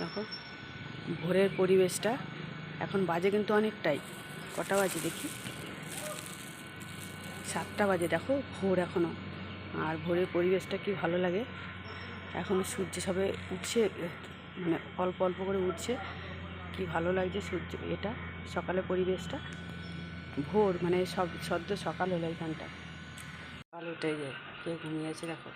দেখো, ভোরের পরিবেশটা এখন বাজে কিন্তু অনেকটাই। কটা বাজে দেখি? সাতটা বাজে, দেখো, ভোর এখনও আর ভোরের পরিবেশটা কি ভালো লাগে? এখন সূর্য সবে উঠছে মানে অল্প অল্প করে উঠছে। কি ভালো লাগছে সূর্য, এটা, সকালের পরিবেশটা? ভোর মানে সব, সদ্য সকাল হলো এখানটা সকাল উঠে যায় কে ঘুমিয়েছে দেখো।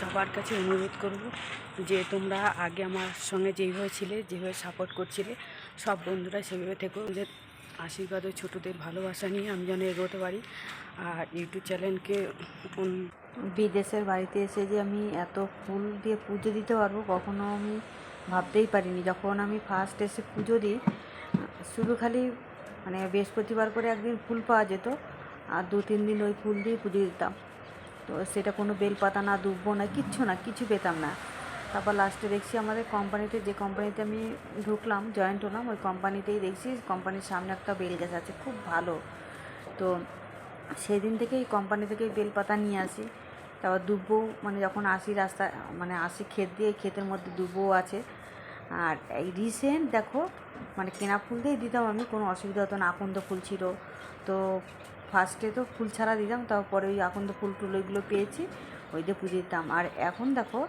সবার কাছে অনুরোধ করব যে তোমরা আগে আমার সঙ্গে যেইভাবে ছিলে যেভাবে সাপোর্ট করছিলে, সব বন্ধুরা সেভাবে থেকো। যে আশীর্বাদ ও ছোটোদের ভালোবাসা নিয়ে আমি যেন এগোতে পারি। আর ইউটিউব চ্যানেলকে বিদেশের বাড়িতে এসে যে আমি এত ফুল দিয়ে পুজো দিতে পারব, কখনো আমি ভাবতেই পারিনি। যখন আমি ফার্স্ট এসে পুজো দিই, শুধু খালি মানে বৃহস্পতিবার করে একদিন ফুল পাওয়া যেত, আর দু তিন দিন ওই ফুল দিয়ে পুজো দিতাম। তো সেটা কোনো বেলপাতা না, দুব্বো না, কিচ্ছু না, কিছু পেতাম না। তারপর লাস্টে দেখছি আমাদের কোম্পানিতে যে কোম্পানিতে আমি ঢুকলাম জয়েন্ট হলাম, ওই কোম্পানিতেই দেখছি কোম্পানির সামনে একটা বেল গাছ আছে, খুব ভালো। তো সেই দিন থেকেই কোম্পানি থেকেই বেলপাতা নিয়ে আসি। তারপর দুব্বো মানে যখন আসি রাস্তা মানে আসি ক্ষেত দিয়ে, ক্ষেতের মধ্যে দুব্বো আছে। আর এই রিসেন্ট দেখো মানে কেনা ফুল দিয়েই দিতাম আমি, কোনো অসুবিধা হতো না, আকন্দ ফুল ছিল। তো ফার্স্টে তো ফুল ছাড়া দিতাম, তারপরে ওই এখন তো ফুল টুল ওইগুলো পেয়েছি, ওই দিয়ে পুজো দিতাম। আর এখন দেখো,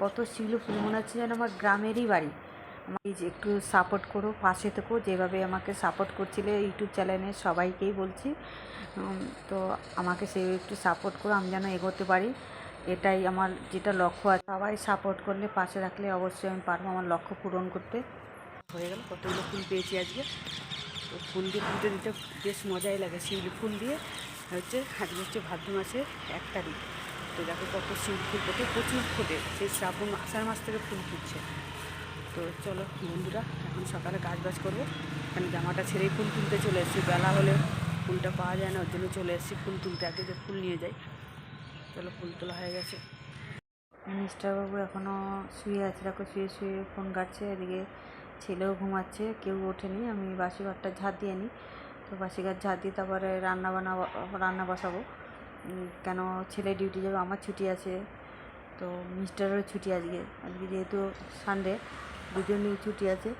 কত শিউলি ফুল, মনে হচ্ছে যেন আমার গ্রামেরই বাড়ি। আমাকে একটু সাপোর্ট করো, পাশে থেকো, যেভাবে আমাকে সাপোর্ট করছিলে ইউটিউব চ্যানেলে সবাইকেই বলছি। তো আমাকে সেই একটু সাপোর্ট করো, আমি যেন এগোতে পারি। এটাই আমার যেটা লক্ষ্য আছে। সবাই সাপোর্ট করলে, পাশে রাখলে অবশ্যই আমি পারব আমার লক্ষ্য পূরণ করতে। হয়ে গেল, কতগুলো ফুল পেয়েছি আজকে। ফুল দিয়ে পুজো দিতে বেশ মজাই লাগে শিউলি ফুল দিয়ে। হচ্ছে আজকে হচ্ছে ভাদ্র মাসের এক তারিখ। তো দেখো কত শিউলি ফুল ফোটে প্রচুর ফোটে সেই শ্রাবণ আষাঢ় মাস থেকে ফুল ফুটছে। তো চলো বন্ধুরা, এখন সকালে কাজ বাজ করব। এখানে জামাটা ছেড়েই ফুল তুলতে চলে এসেছি। বেলা হলে ফুলটা পাওয়া যায় না, ওর জন্য চলে এসেছি ফুল তুলতে। আগে যে ফুল নিয়ে যাই। চলো ফুল তোলা হয়ে গেছে। মিস্টারবাবু এখনও শুয়ে আছে। দেখো শুয়ে শুয়ে ফোন কাটছে। এদিকে ছেলেও ঘুমাচ্ছে, কেউ ওঠেনি, আমি বাসি ঘরটা ঝাঁট দিয়ে নিই। তো বাসি ঘর ঝাঁট দিয়ে তারপরে রান্না বান্না রান্না বসাবো। কেন ছেলে ডিউটি যাবে, আমার ছুটি আছে। তো মিস্টারেরও ছুটি আজকে আজকে যেহেতু সানডে দুজনেই ছুটি আছে।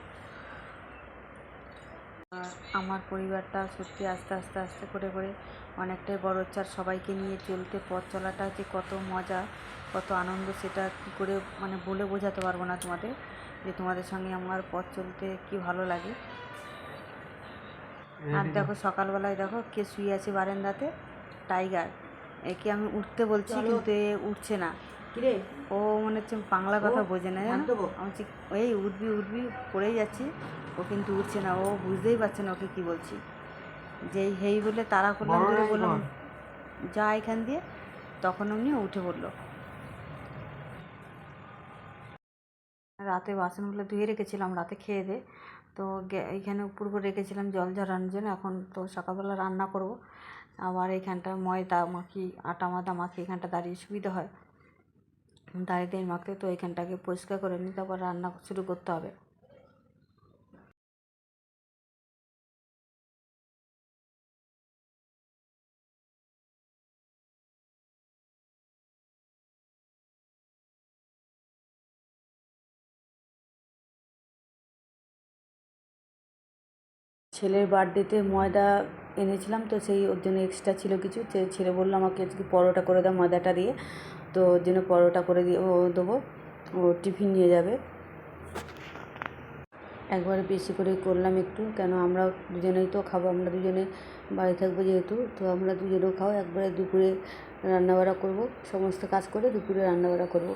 আমার পরিবারটা সত্যি আস্তে আস্তে আস্তে করে করে অনেকটাই বড় হচ্ছে আর সবাইকে নিয়ে চলতে পথ চলাটা যে কত মজা কত আনন্দ সেটা কী করে মানে বলে বোঝাতে পারব না তোমাদের যে তোমাদের সঙ্গে আমার পথ চলতে কি ভালো লাগে। আর দেখো সকালবেলায় দেখো কে শুয়ে আছে বারান্দাতে? টাইগার। একে আমি উঠতে বলছি কিন্তু এ উঠছে না। কিরে? ও মনে হচ্ছে বাংলা কথা বোঝে না জানো? আমি বলছি, এই উঠবি উঠবি পড়েই যাচ্ছি। ও কিন্তু উঠছে না ও বুঝতেই পারছে না ওকে কী বলছি। যেই হেই বলে তারা করলাম ধরে বললাম যা এখান দিয়ে। তখন অমনি উঠে পড়ল। রাতে বাসনগুলো ধুয়ে রেখেছিলাম রাতে খেয়ে দে। তো এইখানে উপর করে রেখেছিলাম জল ঝরানোর জন্য এখন তো সকালবেলা রান্না করব। আবার এইখানটা ময়দা মাখি আটা মাদা মাখি এখানটা দাঁড়িয়ে সুবিধা হয়। দাঁড়িয়ে দাঁড়িয়ে মাখতে তো এখানটাকে পরিষ্কার করে নিই তারপর রান্না শুরু করতে হবে। ছেলের বার্থডেতে ময়দা এনেছিলাম, তো সেই ওর জন্য এক্সট্রা ছিল কিছু। ছেলে বলল, আমাকে পরোটা করে দাও ময়দাটা দিয়ে। তো ওর জন্য পরোটা করে দিয়ে দেবো। ও টিফিন নিয়ে যাবে। একবারে বেশি করে করলাম একটু, কেন আমরা দুজনেই তো খাব, আমরা দুজনে বাড়ি থাকব যেহেতু, তো আমরা দুজনেও খাব। একবারে দুপুরে রান্নাবাড়া করব, সমস্ত কাজ করে দুপুরে রান্নাবাড়া করব।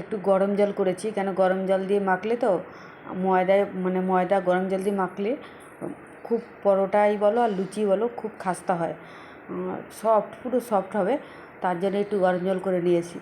একটু গরম জল করেছি, কেন গরম জল দিয়ে মাখলে তো ময়দায় মানে ময়দা গরম জল দিয়ে মাখলে খুব পরোটাই বলো আর লুচি বলো খুব খাস্তা হয়। সফট পুরো সফট হবে, তার জন্য একটু গরম জল করে নিয়েছি।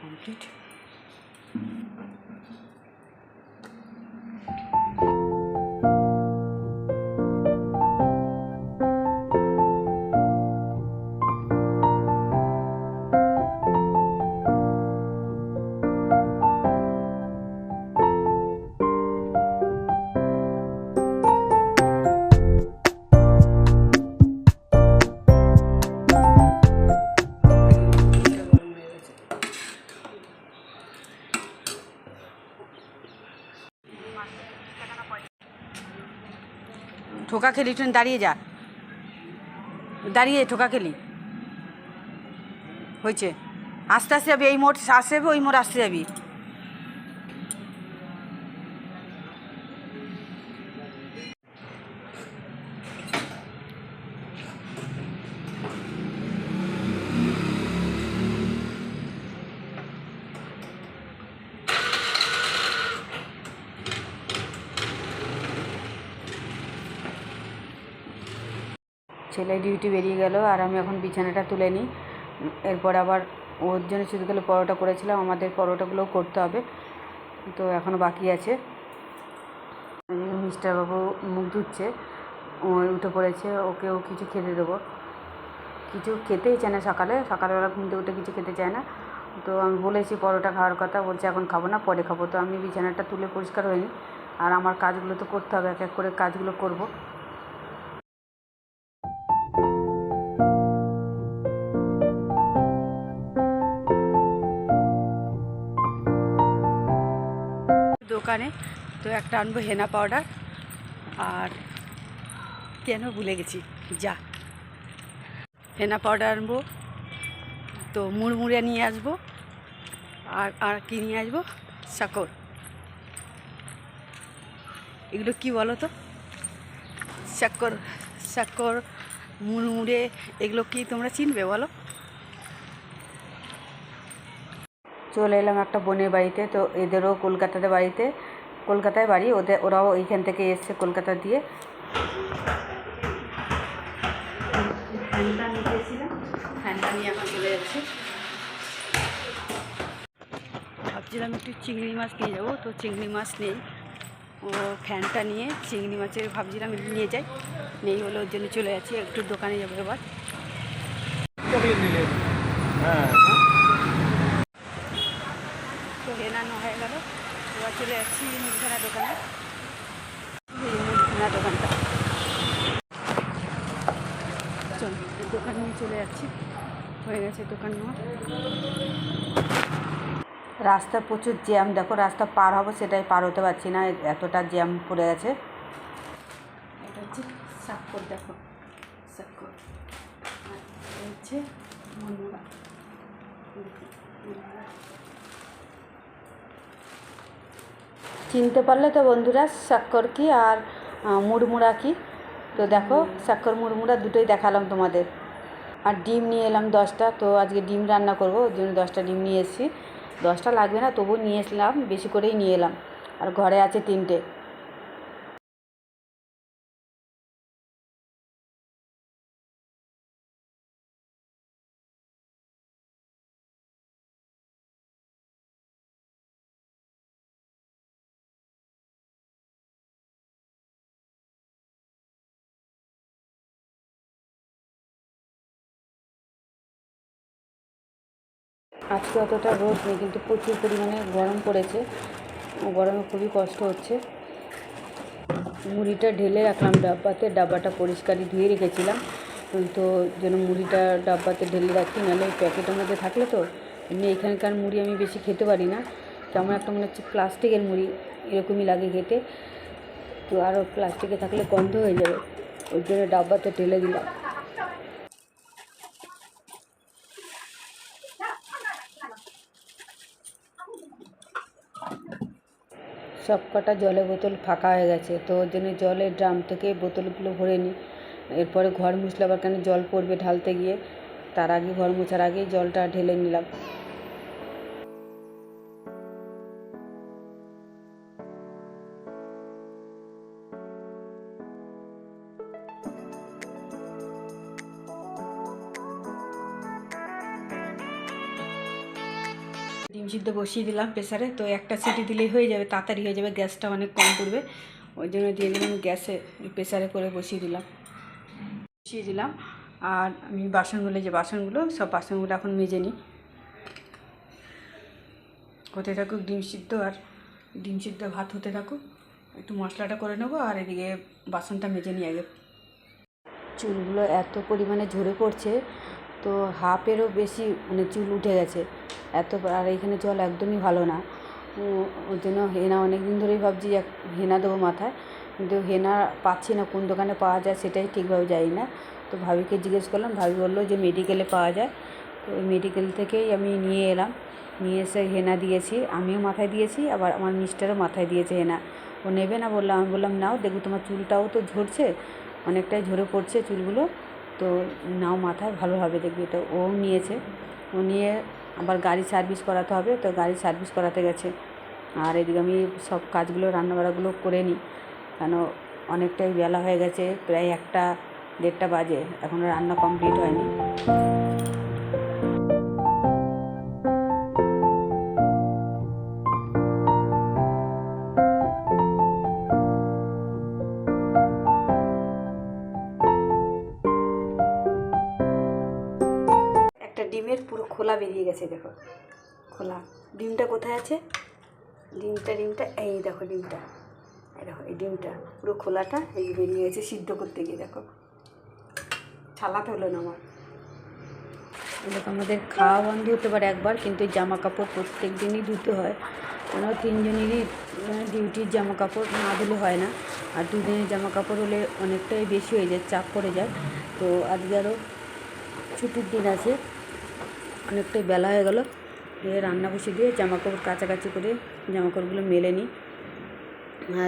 কমপ্লিট ঠোকা খেলি ট্রেন দাঁড়িয়ে যা দাঁড়িয়ে ঠোকা খেলি হয়েছে আস্তে আস্তে যাবি এই মোট আসতে যাবি ওই মোট আসতে যাবি ছেলে ডিউটি বেরিয়ে গেল, আর আমি এখন বিছানাটা তুলে নিই। এরপর আবার ওর জন্য শুধু গেলে পরোটা করেছিলাম, আমাদের পরোটাগুলোও করতে হবে। তো এখনও বাকি আছে। মিস্টারবাবু মুখ ধুচ্ছে, ও উঠে পড়েছে, ওকেও কিছু খেতে দেবো। কিছু খেতেই চায় না সকালে, সকালবেলা ঘুম থেকে উঠে কিছু খেতে চায় না। তো আমি বলেছি পরোটা খাওয়ার কথা, বলছে এখন খাব না, পরে খাব। তো আমি বিছানাটা তুলে পরিষ্কার হয়নি। আর আমার কাজগুলো তো করতে হবে, এক এক করে কাজগুলো করব। দোকানে, তো একটা আনব হেনা পাউডার। আর কেন ভুলে গেছি? যা। হেনা পাউডার আনব, তো মুড়মুড়ে নিয়ে আসব, আর আর কি নিয়ে আসব? সাকর। এগুলো কি বলো তো? সাকর সাকর, মুড়মুড়ে, এগুলো কি তোমরা চিনবে বলো? চলে এলাম একটা বোনের বাড়িতে তো এদেরও কলকাতাতে বাড়িতে কলকাতায় বাড়ি ওদের ওরাও এইখান থেকে এসছে কলকাতা দিয়ে। ফ্যানটা ফ্যানটা নিয়ে এখন চলে যাচ্ছে। ভাবছিলাম একটু চিংড়ি মাছ নিয়ে যাব তো চিংড়ি মাছ নেই। ও ফ্যানটা নিয়ে চিংড়ি মাছের ভাবছিলাম নিয়ে যাই নেই বলে ওর জন্য চলে যাচ্ছি একটু দোকানে যাব এবার। হ্যাঁ তো হেনানো হয়ে গেল এবার চলে যাচ্ছি মুদিখানা দোকানে। মুদিখানা দোকানটা। চল দোকান নিয়ে চলে যাচ্ছি। হয়ে গেছে দোকান রাস্তা প্রচুর জ্যাম। দেখো রাস্তা পার হব সেটাই পার হতে পারছি না। এতটা জ্যাম পড়ে গেছে। এটা হচ্ছে সাক্ষর দেখো। সাক্ষর হচ্ছে চিনতে পারলে তো বন্ধুরা স্বাক্ষর কি আর মুড়মুড়া কি? তো দেখো, স্বাক্ষর, মুড়মুড়া দুটোই দেখালাম তোমাদের। আর ডিম নিয়ে এলাম দশটা, তো আজকে ডিম রান্না করব ওই জন্য দশটা ডিম নিয়ে এসেছি। দশটা লাগবে না তবু নিয়ে এসলাম, বেশি করেই নিয়ে এলাম। আর ঘরে আছে তিনটে। আজকে অতটা রোদ নেই, কিন্তু প্রচুর পরিমাণে গরম পড়েছে। গরমে খুবই কষ্ট হচ্ছে। মুড়িটা ঢেলে রাখলাম, ডাব্বাতে। ডাব্বাটা পরিষ্কারই ধুয়ে রেখেছিলাম। তো যেন মুড়িটা ডাব্বাতে ঢেলে রাখি, নাহলে প্যাকেটের মধ্যে থাকলে তো এমনি এখানকার মুড়ি আমি বেশি খেতে পারি না। কেমন একটা মনে হচ্ছে প্লাস্টিকের মুড়ি এরকমই লাগে খেতে। তো আরও প্লাস্টিকে থাকলে গন্ধ হয়ে যাবে। ওই জন্য ডাব্বাতে ঢেলে দিলাম। সব কটা জলের বোতল ফাঁকা হয়ে গেছে। তো ওর জন্য জলের ড্রাম থেকে বোতলগুলো ভরে নিই এরপরে ঘর মুছলে আবার কেন জল পড়বে ঢালতে গিয়ে? তার আগে, ঘর মোছার আগেই জলটা ঢেলে নিলাম। সিদ্ধ বসিয়ে দিলাম প্রেসারে। তো একটা সিটি দিলেই হয়ে যাবে, তাড়াতাড়ি হয়ে যাবে, গ্যাসটা অনেক কম পড়বে। ওই জন্য দিয়ে দিলাম গ্যাসে প্রেসারে করে বসিয়ে দিলাম। বসিয়ে দিলাম। আর আমি বাসনগুলো যে বাসনগুলো, সব বাসনগুলো এখন মেজে নিই। হতে থাকুক ডিম সিদ্ধ আর ডিম সিদ্ধ ভাত হতে থাকুক, একটু মশলাটা করে নেব আর এদিকে বাসনটা মেজে নিই আগে। চুলগুলো এত পরিমাণে ঝরে পড়ছে, তো হাফেরও বেশি মানে চুল উঠে গেছে। এত আর এখানে জল একদমই ভালো না। ও- ওর জন্য হেনা অনেক দিন ধরেই ভাবছি এক- হেনা দেবো মাথায়। কিন্তু হেনা পাচ্ছি না, কোন দোকানে পাওয়া যায় সেটাই ঠিকভাবে জানি না। তো ভাবিকে জিজ্ঞেস করলাম, ভাবি বলল যে মেডিকেলে পাওয়া যায়। তো ওই মেডিকেল থেকেই আমি নিয়ে এলাম। নিয়ে এসে হেনা দিয়েছি, আমিও মাথায় দিয়েছি, আবার আমার মিস্টারও মাথায় দিয়েছে হেনা। ও নেবে না বললাম, আমি বললাম, নাও, দেখো তোমার চুলটাও তো ঝরছে, অনেকটাই ঝরে পড়ছে চুলগুলো। তো নাও মাথায়, ভালো হবে দেখবি। তো ও নিয়েছে। ও নিয়ে আবার গাড়ি সার্ভিস করাতে হবে, তো গাড়ি সার্ভিস করাতে গেছে। আর এদিকে আমি সব কাজগুলো, রান্নাবাড়াগুলো করে নিই। কেন অনেকটাই বেলা হয়ে গেছে, প্রায় একটা দেড়টা বাজে এখনও রান্না কমপ্লিট হয়নি। খোলা বেরিয়ে গেছে, দেখো। খোলা। ডিমটা কোথায় আছে? ডিমটা ডিমটা, এই দেখো ডিমটা। দেখো, এই ডিমটা। পুরো খোলাটা এই বেরিয়ে গেছে সিদ্ধ করতে গিয়ে, দেখো। ছালাতে হলো না আমার। দেখো, আমাদের খাওয়া বন্ধ হতে পারে একবার, কিন্তু জামা কাপড় প্রত্যেক দিনই ধুতে হয়। কেন তিনজনেরই ডিউটির জামা কাপড় না ধুলে হয় না। আর দুদিনের জামা কাপড় হলে অনেকটাই বেশি হয়ে যায়, চাপ পড়ে যায়। তো আজকে আরও ছুটির দিন আছে। অনেকটাই বেলা হয়ে গেল। দিয়ে রান্না বসে দিয়ে জামা কাপড় কাচাকাচি করে জামা কাপড়গুলো মেলে নিই।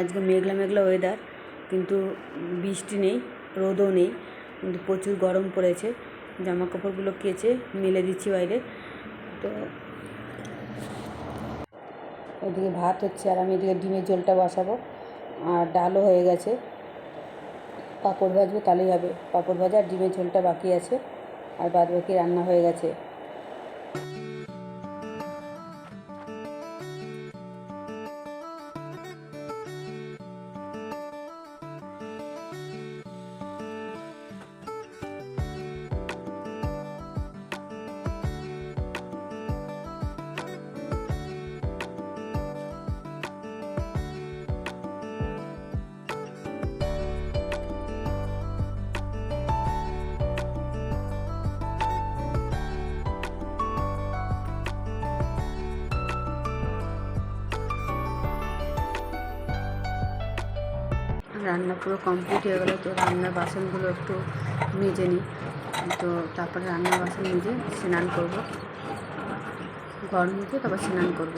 আজকে মেঘলা মেঘলা ওয়েদার কিন্তু বৃষ্টি নেই, রোদও নেই, কিন্তু প্রচুর গরম পড়েছে। জামা কাপড়গুলো কেচে মেলে দিচ্ছি বাইরে। তো ওইদিকে ভাত হচ্ছে আর আমি এদিকে ডিমের ঝোলটা বসাবো। আর ডালও হয়ে গেছে। পাঁপড় ভাজবো তাহলেই হবে। পাঁপড় ভাজা আর ডিমের ঝোলটা বাকি আছে। আর বাদ বাকি রান্না হয়ে গেছে। রান্না পুরো কমপ্লিট হয়ে গেলো, তো রান্নার বাসনগুলো একটু মেজে নিই। তো তারপরে রান্নার বাসন মেজে স্নান করব। ঘর মুখে তারপর স্নান করব।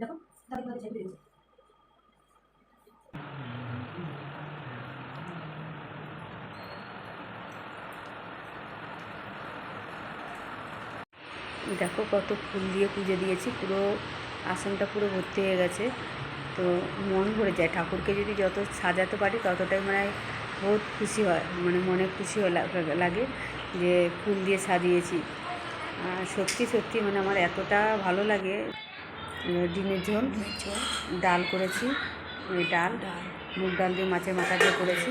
দেখো দেখো কত ফুল দিয়ে পুজো দিয়েছি, পুরো আসনটা পুরো ভর্তি হয়ে গেছে। তো মন ভরে যায়, ঠাকুরকে যদি যত সাজাতে পারি ততটাই মানে বহুত খুশি হয় মানে মনে খুশি লাগে যে ফুল দিয়ে সাজিয়েছি। সত্যি সত্যি মানে আমার এতটা ভালো লাগে ডিমের ঝোল। ডাল করেছি ওই ডাল মুগ ডাল দিয়ে মাছের মাথা দিয়ে করেছি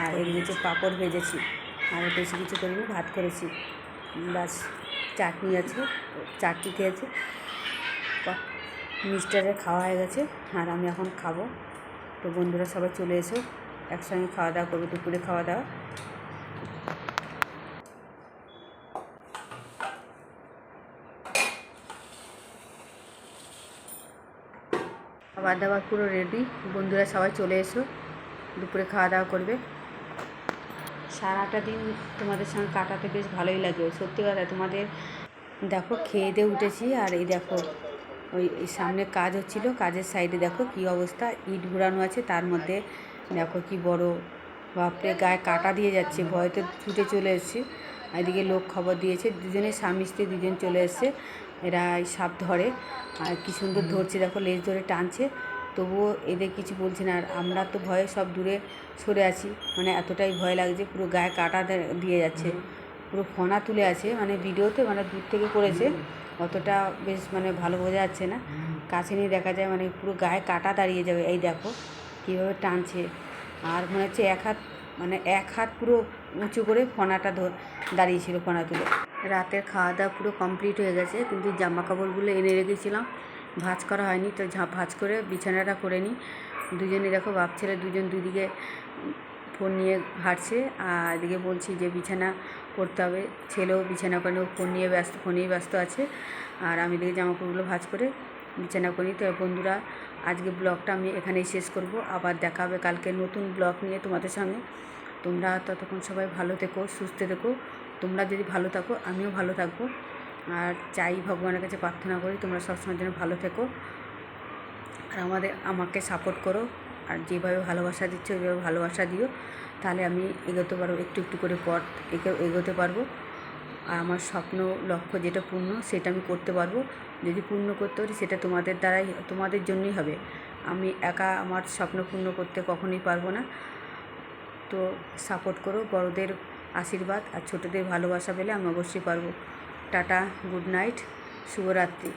আর এর নিচে পাঁপড় ভেজেছি আর বেশি কিছু করিনি ভাত করেছি। বাস চাটনি আছে চাটনি খেয়েছি। মিস্টারের খাওয়া হয়ে গেছে আর আমি এখন খাব। তো বন্ধুরা সবাই চলে এসো একসঙ্গে খাওয়া দাওয়া করব দুপুরে খাওয়া দাওয়া। খাবার দাবার পুরো রেডি বন্ধুরা সবাই চলে এসো। দুপুরে খাওয়া দাওয়া করবে। সারাটা দিন তোমাদের সঙ্গে কাটাতে বেশ ভালোই লাগে। সত্যি কথা, তোমাদের দেখো, খেয়ে দিয়ে উঠেছি। আর এই দেখো, ওই সামনে কাজ হচ্ছিল। কাজের সাইডে দেখো কি অবস্থা। ইট ঘুরানো আছে, তার মধ্যে দেখো কি বড়। বাপরে, গায়ে কাটা দিয়ে যাচ্ছে। ভয়তে ছুটে চলে এসেছি। এদিকে লোক খবর দিয়েছে, দুজনে স্বামী স্ত্রী দুজন চলে এসছে। এরা এই সাপ ধরে। আর কি সুন্দর ধরছে দেখো লেজ ধরে টানছে। তবুও এদের কিছু বলছে না। আর আমরা তো ভয়ে সব দূরে সরে আছি। মানে এতটাই ভয় লাগছে পুরো গায়ে কাটা দিয়ে যাচ্ছে। পুরো ফোনা তুলে আছে। মানে ভিডিওতে মানে দূর থেকে করেছে। অতটা বেশ মানে ভালো বোঝা যাচ্ছে না। কাছে নিয়ে দেখা যায় মানে পুরো গায়ে কাটা দাঁড়িয়ে যাবে। এই দেখো কীভাবে টানছে। আর মনে হচ্ছে এক হাত মানে এক হাত পুরো উঁচু করে ফনাটা ধর, দাঁড়িয়েছিল ফনা তুলে। রাতের খাওয়া দাওয়া পুরো কমপ্লিট হয়ে গেছে, কিন্তু জামা কাপড়গুলো এনে রেখেছিলাম। ভাঁজ করা হয়নি, তো ঝা, ভাঁজ করে বিছানাটা করে নিই। দুজনে দেখো, বাপ ছেলে দুজন দুদিকে ফোন নিয়ে হাঁটছে, আর এদিকে বলছি যে বিছানা করতে হবে। ছেলেও বিছানা করে ফোন নিয়ে ব্যস্ত, ফোনেই ব্যস্ত আছে। আর আমি এদিকে জামা কাপড়গুলো ভাঁজ করে বিছানা করি তো বন্ধুরা, আজকে ব্লগটা আমি এখানেই শেষ করব। আবার দেখা হবে কালকে নতুন ব্লগ নিয়ে তোমাদের সঙ্গে তোমরা ততক্ষণ সবাই ভালো থেকো, সুস্থ থেকো। তোমরা যদি ভালো থাকো, আমিও ভালো থাকব। আর চাই ভগবানের কাছে প্রার্থনা করি, তোমরা সবসময় যেন ভালো থেকো। আর আমাদের, আমাকে সাপোর্ট করো। আর যেভাবে ভালোবাসা দিচ্ছ, ওইভাবে ভালোবাসা দিও। তাহলে আমি এগোতে পারব, একটু একটু করে পথ এগো- এগোতে পারব। আর আমার স্বপ্ন, লক্ষ্য যেটা পূর্ণ, সেটা আমি করতে পারব। যদি পূর্ণ করতে পারি, সেটা তোমাদের দ্বারাই, তোমাদের জন্যই হবে। আমি একা আমার স্বপ্ন পূর্ণ করতে কখনোই পারব না। তো সাপোর্ট করো, বড়দের আশীর্বাদ আর ছোটদের ভালোবাসা পেলে আমি অবশ্যই পারব। টাটা গুড নাইট শুভরাত্রি।